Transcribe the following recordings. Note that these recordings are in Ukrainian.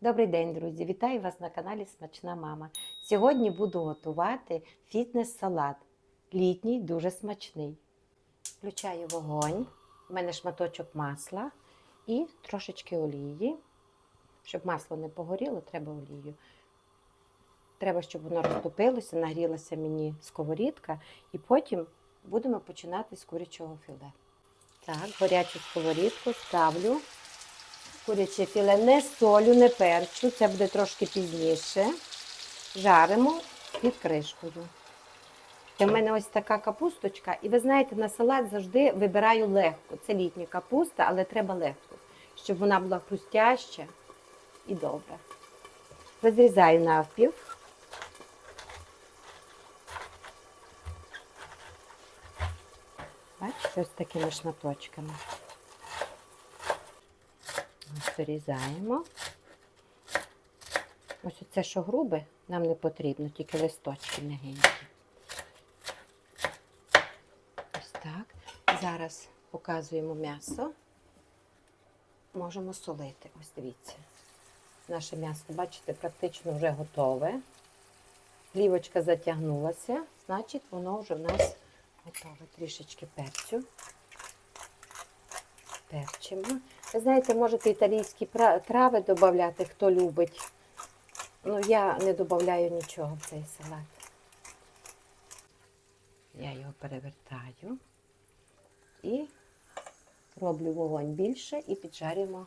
Добрий день, друзі! Вітаю вас на каналі Смачна Мама. Сьогодні буду готувати фітнес-салат. Літній, дуже смачний. Включаю вогонь. У мене шматочок масла і трошечки олії. Щоб масло не погоріло, треба олію. Треба, щоб воно розтопилося, нагрілася мені сковорідка, і потім будемо починати з курячого філе. Так, горячу сковорідку ставлю куряче філе не солю, не перчу, це буде трошки пізніше. Жаримо під кришкою. Це в мене ось така капусточка. І ви знаєте, на салат завжди вибираю легко. Це літня капуста, але треба легко, щоб вона була хрустяща і добра. Розрізаю навпів. Бачите, ось такими шматочками. Ось вирізаємо. Ось оце, що грубе, нам не потрібно, тільки листочки м'ягенькі. Ось так. Зараз показуємо м'ясо. Можемо солити. Ось дивіться. Наше м'ясо, бачите, практично вже готове. Плівочка затягнулася, значить, воно вже в нас готове. Трішечки перцю. Перчимо. Ви знаєте, можете італійські трави додати, хто любить. Ну, я не додаю нічого в цей салат. Я його перевертаю і роблю вогонь більше і піджарюємо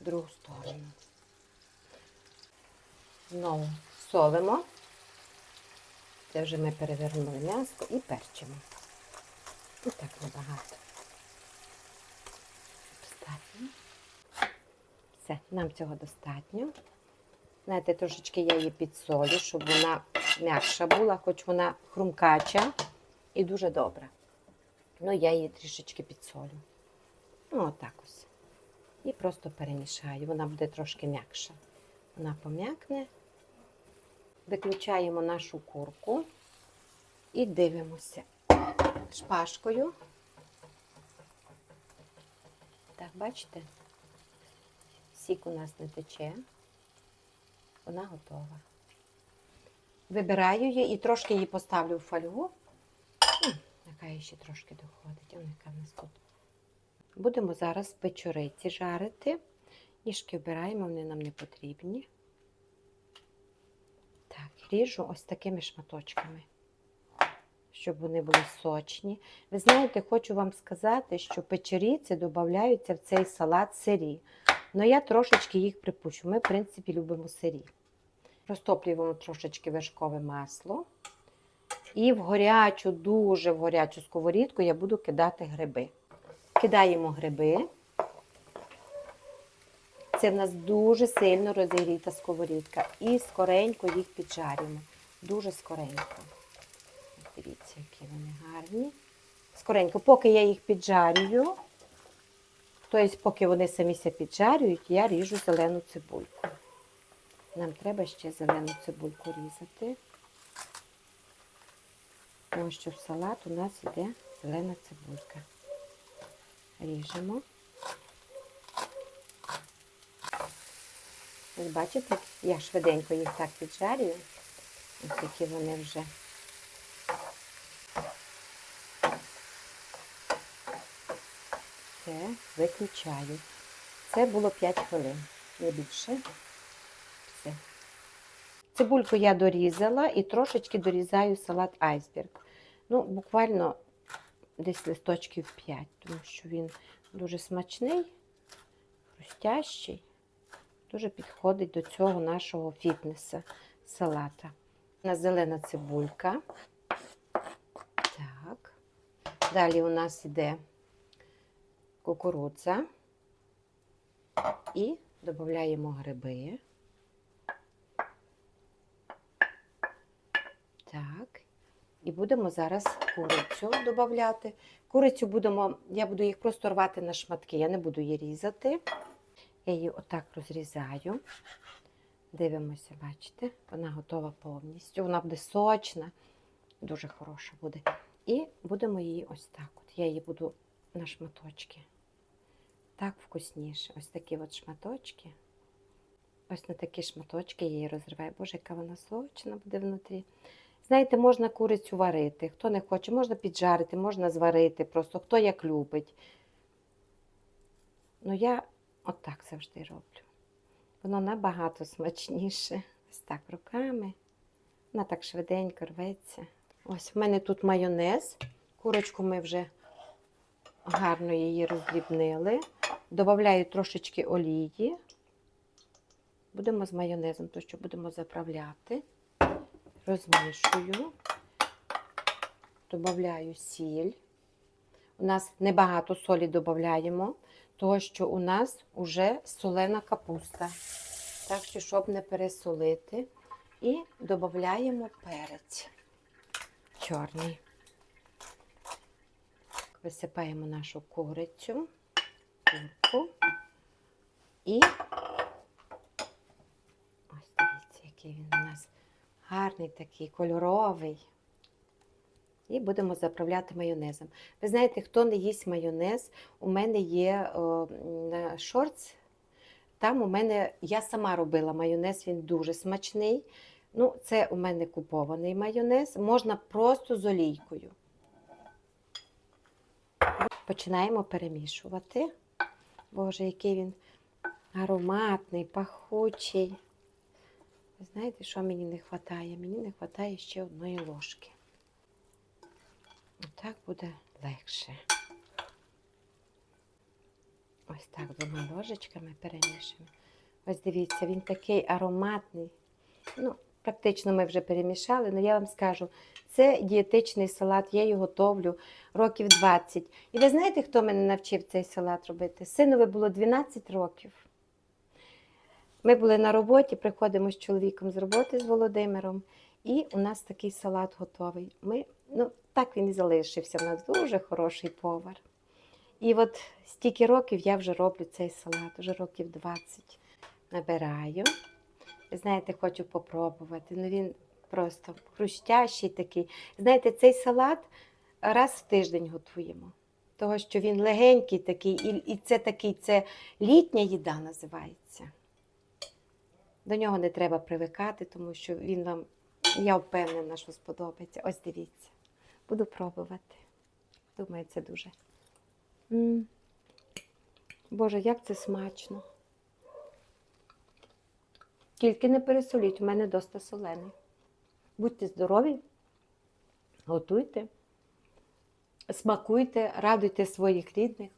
другу сторону. Знову солимо. Це вже ми перевернули м'ясо і перчимо. І так небагато. Достатньо. Все, нам цього достатньо. Знаєте, трошечки я її підсолю, щоб вона м'якша була, хоч вона хрумкача і дуже добра. Ну, я її трішечки підсолю. Ну, отак ось. І просто перемішаю. Вона буде трошки м'якша. Вона пом'якне. Виключаємо нашу курку і дивимося шпажкою. Так, бачите? Сік у нас не тече. Вона готова. Вибираю її і трошки її поставлю в фольгу. Її ще трошки доходить. Вона яка в нас тут. Будемо зараз печориці жарити. Ніжки вбираємо, вони нам не потрібні. Так, ріжу ось такими шматочками, щоб вони були сочні. Ви знаєте, хочу вам сказати, що печеріці додаються в цей салат сирі. Але я трошечки їх припущу. Ми, в принципі, любимо сирі. Розтоплюємо трошечки вершкове масло. І в гарячу, дуже в гарячу сковорідку я буду кидати гриби. Кидаємо гриби. Це в нас дуже сильно розігріта сковорідка. І скоренько їх піджарюємо. Дуже скоренько. Дивіться, які вони гарні. Скоренько, поки я їх піджарюю, тобто, поки вони самі піджарюють, я ріжу зелену цибульку. Нам треба ще зелену цибульку різати. Тому що в салат у нас йде зелена цибулька. Ріжемо. Ось бачите, я швиденько їх так піджарюю. Ось які вони вже. Це виключаю. Це було 5 хвилин, не більше. Все. Цибульку я дорізала і трошечки дорізаю салат айсберг. Ну, буквально десь листочків 5, тому що він дуже смачний, хрустящий, дуже підходить до цього нашого фітнеса салата. У нас зелена цибулька. Так. Далі у нас йде кукурудза. І додаємо гриби. Так. І будемо зараз курицю додати. Курицю будемо, я буду їх просто рвати на шматки, я не буду її різати. Я її отак розрізаю. Дивимося, бачите, вона готова повністю. Вона буде сочна, дуже хороша буде. І будемо її ось так. От. Я її буду на шматочки. Так вкусніше. Ось такі от шматочки. Ось на такі шматочки її розриваю. Боже, яка вона сочна буде внутрі. Знаєте, можна курицю варити. Хто не хоче, можна піджарити, можна зварити, просто хто як любить. Ну, я отак завжди роблю. Воно набагато смачніше. Ось так руками. Вона так швиденько рветься. Ось в мене тут майонез. Курочку ми вже гарно її роздрібнили. Добавляю трошечки олії. Будемо з майонезом, то що будемо заправляти. Розмішую. Добавляю сіль. У нас небагато солі додаємо, тому що у нас вже солена капуста. Так що, щоб не пересолити. І додаємо перець чорний. Висипаємо нашу курицю, курку і ось дивіться, який він у нас гарний такий, кольоровий. І будемо заправляти майонезом. Ви знаєте, хто не їсть майонез, у мене є о, на шортс. Там у мене я сама робила майонез, він дуже смачний. Ну, це у мене купований майонез. Можна просто з олійкою. Починаємо перемішувати. Боже, який він ароматний, пахучий. Ви знаєте, що мені не вистачає? Мені не вистачає ще одної ложки. Так буде легше. Ось так двома ложечками перемішуємо. Ось дивіться, він такий ароматний. Ну, практично ми вже перемішали, але я вам скажу, це дієтичний салат, я його готовлю років 20. І ви знаєте, хто мене навчив цей салат робити? Синові було 12 років. Ми були на роботі, приходимо з чоловіком з роботи з Володимиром, і у нас такий салат готовий. Ми, ну, так він і залишився. У нас дуже хороший повар. І от стільки років я вже роблю цей салат, вже років 20. Набираю. Знаєте, хочу попробувати. Ну він просто хрустящий такий. Знаєте, цей салат раз в тиждень готуємо. Того, що він легенький такий, і, і це такий, це літня їда називається. До нього не треба привикати, тому що він вам, я впевнена, що сподобається. Ось дивіться. Буду пробувати. Думаю, це дуже. м Боже, як це смачно. Тільки не пересоліть, у мене доста солений. Будьте здорові, готуйте, смакуйте, радуйте своїх рідних.